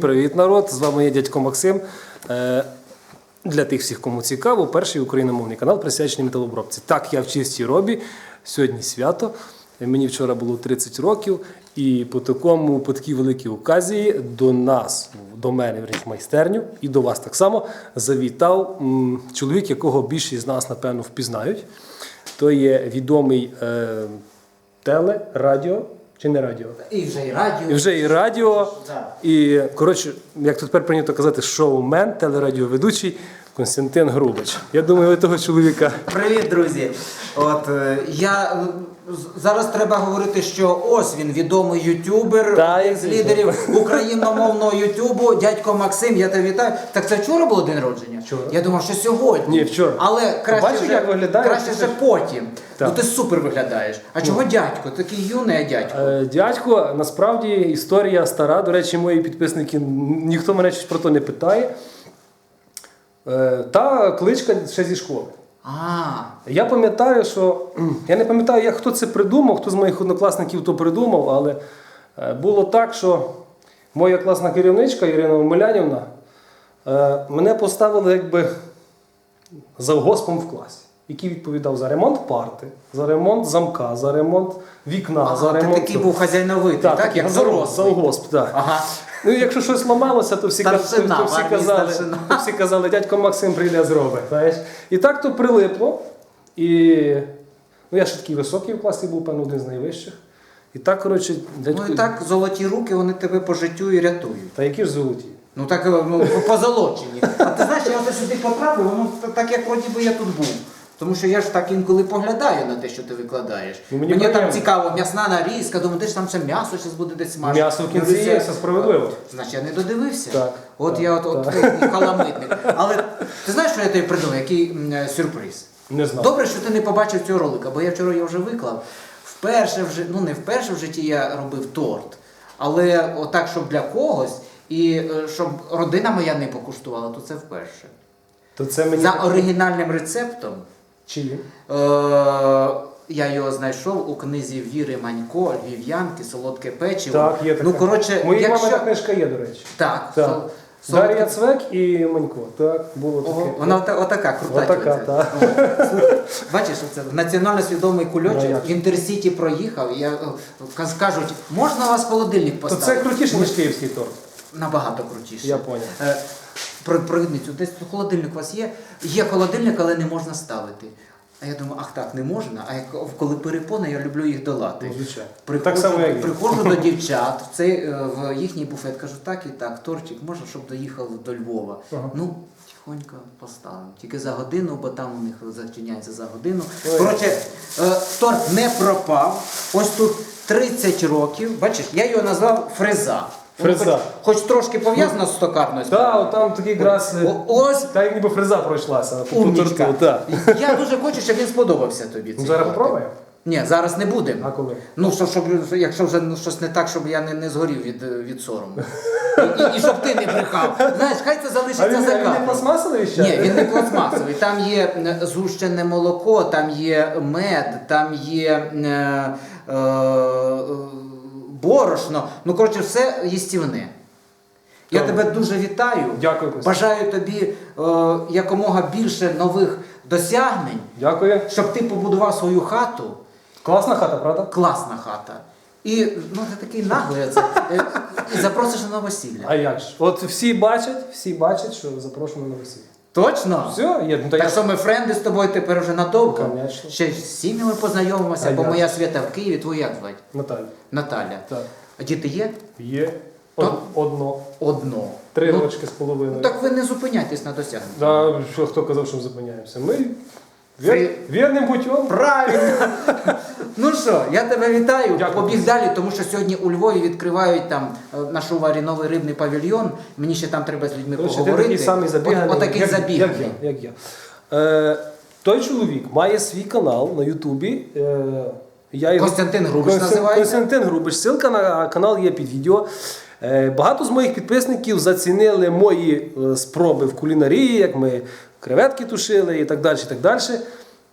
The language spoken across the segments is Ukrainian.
Привіт, народ! З вами я дядько Максим. Е, Для тих всіх, кому цікаво, перший україномовний канал присвячений металообробці. Так, я в чистій робі. Сьогодні свято. Мені вчора було 30 років, і по такому, по такій великій оказії до нас, до мене в майстерню, і до вас так само завітав чоловік, якого більшість з нас, напевно, впізнають. То є відомий е, теле, радіо чи не радіо? І вже і радіо. І вже і радіо, і коротше, як тут тепер прийнято казати, шоумен, телерадіоведучий Константин Грубич. Я думаю, ви того чоловіка. Привіт, друзі. От е, я зараз треба говорити, що ось він відомий ютубер, Та, один з лідерів україномовного ютубу. Дядько Максим, я тебе вітаю. Так це вчора було день народження? Вчора. Я думав, що сьогодні. Ні, вчора. Але краще Бачиш, вже, як виглядає? краще вже потім. Так. Ну ти супер виглядаєш. А чого дядько? Такий юний, а дядько. Е, Дядько, насправді історія стара. До речі, мої підписники ніхто мене щось про то не питає. Е, Та кличка ще зі школи. А, Я пам'ятаю, що я не пам'ятаю, як хто це придумав, хто з моїх однокласників то придумав, але е, було так, що моя класна керівничка Ірина Омелянівна е, мене поставила якби завгоспом в класі, який відповідав за ремонт парти, за ремонт замка, за ремонт вікна, за ага, ти такий був хазяйновитий, так, такий як завгосп, завгосп, так. Ага. Ну, якщо щось ламалося, то всі, Старшина, то, то всі казали, то всі казали, дядько Максим прийде зробить. Знаєш? І так то прилипло. І ну, я ще такий високий в класі був, певно, один з найвищих. І так, коротше, дядько. Ну і так золоті руки, вони тебе по життю і рятують. Та які ж золоті? Ну так е, ну, позолочені. А ти знаєш, я оце сюди потрапив, воно так як вроді би я тут був. Тому що я ж так інколи поглядаю на те, що ти викладаєш. Ну, мені мені там приємно. цікаво, м'ясна нарізка, думаю, де ж там це м'ясо зараз буде десь смажити. М'ясо в кінці є, все справедливо. Значить, я не додивився. Так, От так, я от, от так. такий халамитник. Але ти знаєш, що я тобі придумав? Який м, е, сюрприз? Не знав. Добре, що ти не побачив цього ролика, бо я вчора його вже виклав. Вперше вже, ну не вперше в житті я робив торт, але отак, щоб для когось, і е, щоб родина моя не покуштувала, то це вперше. То це мені. За оригінальним рецептом Чиї? е- я його знайшов у книзі Віри Манько, Львів'янки, солодке печиво. Так, є така. Ну, коротше, Моїй якщо... мами та книжка є, до речі. Так, Так. сол- солодке- Дар'я Цвек і Манько. Так, було таке. Ого, вона ота- отака, крута. Отака, так. О, Бачиш, це національно свідомий кульочок в Інтерсіті проїхав. Я, е, кажуть, можна у вас холодильник То поставити? це крутіше, ніж київський торт. Набагато крутіше. Я поняв. Е, Про провідницю, десь тут холодильник у вас є? Є холодильник, але не можна ставити. А я думаю, ах так, не можна. А як коли перепони, я люблю їх долати. Ну. Приходжу, Так само, як приходжу до дівчат в, цей, е, в їхній буфет, кажу, так і так, тортик можна, щоб доїхав до Львова. Ага. Ну, тихонько поставимо. Тільки за годину, бо там у них зачиняється за годину. Коротше, е, торт не пропав. Ось тут 30 років. Бачиш, я його назвав фреза. Фреза. Хоч, хоч трошки пов'язано з токарною Так, от там такий якраз. Ось Та як ніби фреза пройшлася по торту. Я дуже хочу, щоб він сподобався тобі. Ну, зараз попробуємо. Ні, зараз не будемо. А коли? Ну, щоб, щоб, якщо вже ну, щось не так, щоб я не, не згорів від, від сорому. І, і, і щоб ти не брехав. Знаєш, хай це А залишиться він, за а він не пластмасовий ще? Ні, він не пластмасовий. Там є згущене молоко, там є мед, там є е, е, борошно. Ну, коротше, все їстівне. Я тебе дуже вітаю. Дякую, Бажаю тобі е, якомога більше нових досягнень, Дякую. щоб ти побудував свою хату. Класна хата, правда? Класна хата. І ну, ти такий наглий е, і запросиш на новосілля. А як ж? От всі бачать, всі бачать, що запрошено на весілля. Точно? Все, я, Ну, то Так я... що ми френди з тобою тепер вже надовго. Конечно. Ще з сім'ями познайомимося, А бо я. моя свята в Києві, твою як звати? Наталя. Наталя. Так. А діти є? Є. То- Одно. Одно. Три ну, рочки з половиною. ну, так ви не зупиняйтесь на досягненні. Да, що, хто казав, що ми зупиняємося? Ми вір... вірним путем. Правильно. ну що, я тебе вітаю. Дякую. Побіг далі, тому що сьогодні у Львові відкривають там е, на шуварі новий рибний павільйон. Мені ще там треба з людьми Коротше, ти поговорити. такий самий забіганий. От, отакий як, забіганий. Як я. Як я. Е, той чоловік має свій канал на Ютубі. Е, я його... Константин Грубич Констан- називається? Константин Грубич. Ссылка на канал є під відео. Е, Багато з моїх підписників зацінили мої е, спроби в кулінарії, як ми креветки тушили і так далі. І так далі.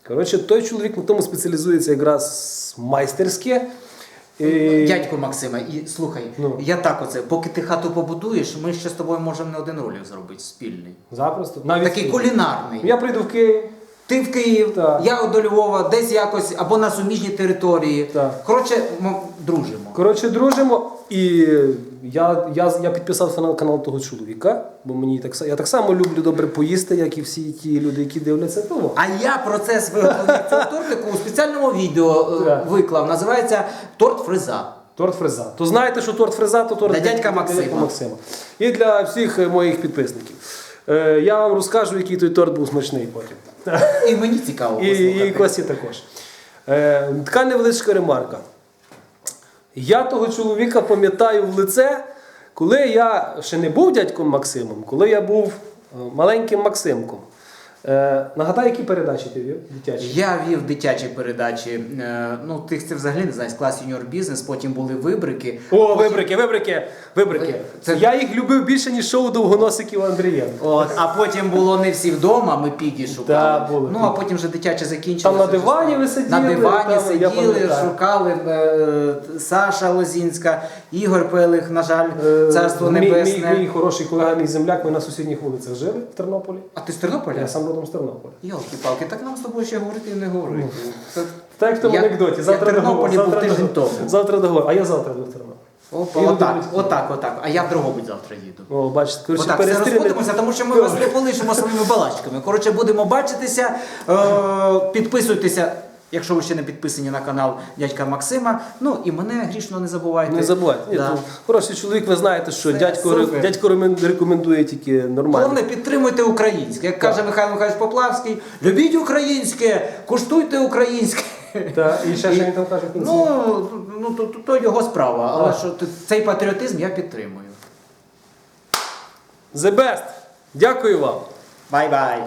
Коротше, той чоловік на тому спеціалізується якраз майстерське. І... Дядько Максиме, і слухай, Ну. я так оце, поки ти хату побудуєш, ми ще з тобою можемо не один ролик зробити спільний. Запросто. Навіть Такий Київ. кулінарний. Я прийду в Київ. Ти в Київ, Так. я до Львова, десь якось або на суміжній території. Так. Коротше, м- дружимо. Коротше, дружимо. І я, я, я підписався на канал того чоловіка, бо мені так, я так само люблю добре поїсти, як і всі ті люди, які дивляться того. А я процес виготовлення цього тортику у спеціальному відео е, виклав. Називається торт фреза. Торт фреза. То знаєте, що торт фреза, то торт Для дядька Максима. Максима. І для всіх е, моїх підписників. Е, я вам розкажу, який той торт був смачний потім. І мені цікаво І, і Косі також. Е, така невеличка ремарка. Я того чоловіка пам'ятаю в лице, коли я ще не був дядьком Максимом, коли я був е, маленьким Максимком. Е, нагадай, які передачі ти вів дитячі? Я вів дитячі передачі. е, Ну, тих це взагалі не знаю, з клас юніор бізнес, потім були вибрики. О, вибрики, вибрики, вибрики. Це- Я їх любив більше, ніж шоу довгоносиків Андрієнко. От, а потім було не всі вдома, ми піді шукали. Да, було. Ну а потім вже дитяче закінчилося. Там на дивані ви сиділи, На дивані там, сиділи, шукали е, Саша Лозінська, Ігор Пелих, на жаль, Е, царство мій, небесне. Мій, мій хороший колега, мій земляк, ми на сусідніх вулицях жили в Тернополі. А ти з Тернополя? Я сам родом з Тернополя. Йолки-палки, так нам з тобою ще говорити і не говорити. Це- Так як в тому Я- анекдоті. Завтра я договор. Завтра тиждень договор. тому. Завтра договор. А я завтра до Тернополя. Опа, отак, отак, отак. А я в Дрогобич завтра їду. О, бачите, коротше, Отак, все перестріли. розходимося, тому що ми вас не полишимо своїми балачками. Коротше, будемо бачитися. Е, підписуйтеся, якщо ви ще не підписані на канал дядька Максима. Ну і мене грішно не забувайте. Не забувайте. Да. Хороший чоловік, ви знаєте, що дядько, супер. дядько рекомендує тільки нормально. Головне, підтримуйте українське. Як каже Михайло Михайлович Поплавський, любіть українське, куштуйте українське. Та, і ще що він там каже. Ну, ну то, то, то його справа. Але що цей патріотизм я підтримую. The best! Дякую вам! Бай-бай.